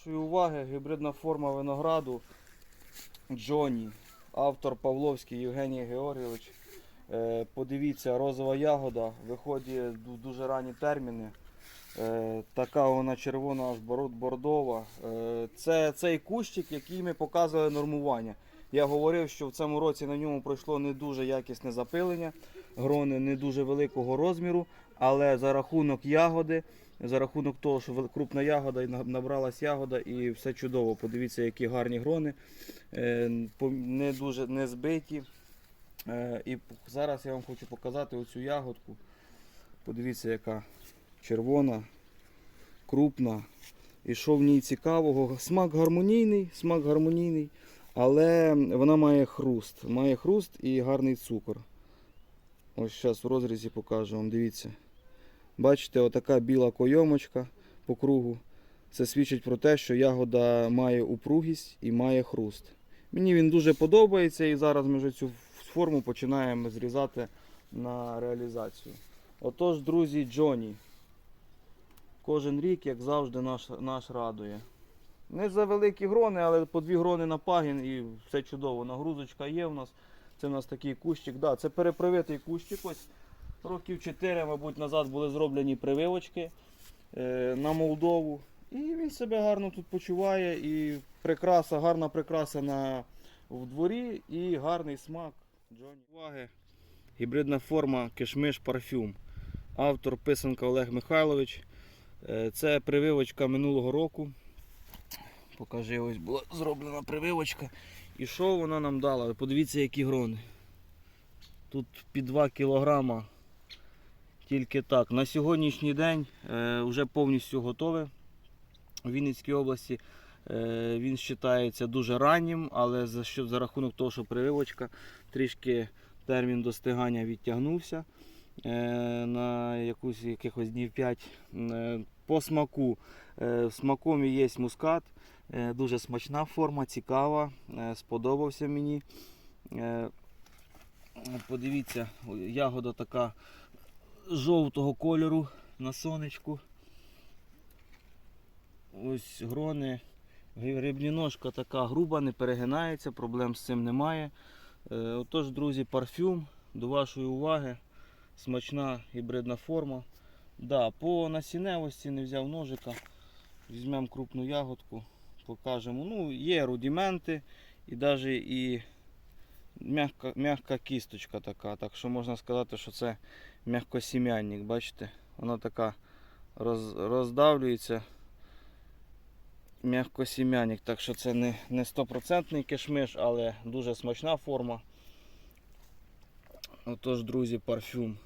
вашої уваги гібридна форма винограду Джоні, автор Павловський Євгеній Георгійович. Е, Подивіться, розова ягода виходить ду- дуже ранні терміни. Е, Така вона червона, аж бордова. Е, Це цей кущик, який ми показували нормування. Я говорив, що в цьому році на ньому пройшло не дуже якісне запилення, грони не дуже великого розміру, але за рахунок ягоди, за рахунок того, що крупна ягода і на- набралась ягода, і все чудово. Подивіться, які гарні грони, е, не дуже не збиті. Е, І зараз я вам хочу показати оцю ягодку. Подивіться, яка червона, крупна. І що в ній цікавого? Смак гармонійний, смак гармонійний, але вона має хруст. Має хруст і гарний цукор. Ось зараз в розрізі покажу вам, дивіться. Бачите, отака біла койомочка по кругу. Це свідчить про те, що ягода має упругість і має хруст. Мені він дуже подобається і зараз ми вже цю форму починаємо зрізати на реалізацію. Отож, друзі, Джоні. Кожен рік, як завжди, наш, наш радує. Не за великі грони, але по дві грони на пагін і все чудово. Нагрузочка є в нас. Це у нас такий кущик. Да, це перепривитий кущик. Ось років 4, мабуть, назад були зроблені прививочки е, на Молдову. І він себе гарно тут почуває. І прикраса, гарна прикраса на, в дворі і гарний смак. Джоні. Уваги. Гібридна форма кишмиш парфюм. Автор писанка Олег Михайлович. Е, Це прививочка минулого року. Покажи, ось була зроблена прививочка. І що вона нам дала? Подивіться, які грони. Тут під 2 кілограма. Тільки так. На сьогоднішній день е, вже повністю готове. У Вінницькій області е, він вважається дуже раннім, але за, що, за рахунок того, що прививочка трішки термін достигання відтягнувся на якусь, якихось днів 5. Е, по смаку. Е, смаком є мускат. Е, Дуже смачна форма, цікава, е, сподобався мені. Е, Подивіться, ягода така жовтого кольору на сонечку. Ось грони. Грибні ножка така груба, не перегинається, проблем з цим немає. Е, Отож, друзі, парфюм до вашої уваги. Смачна гібридна форма. Да, по насінневості не взяв ножика. Візьмемо крупну ягодку, покажемо. Ну, є рудименти і навіть і м'яка, м'яка кісточка така. Так що можна сказати, що це м'якосім'янник. Бачите? Вона така роз, роздавлюється. М'якосім'янник. Так що це не, не 100% кишмиш, але дуже смачна форма. Отож, друзі, парфюм.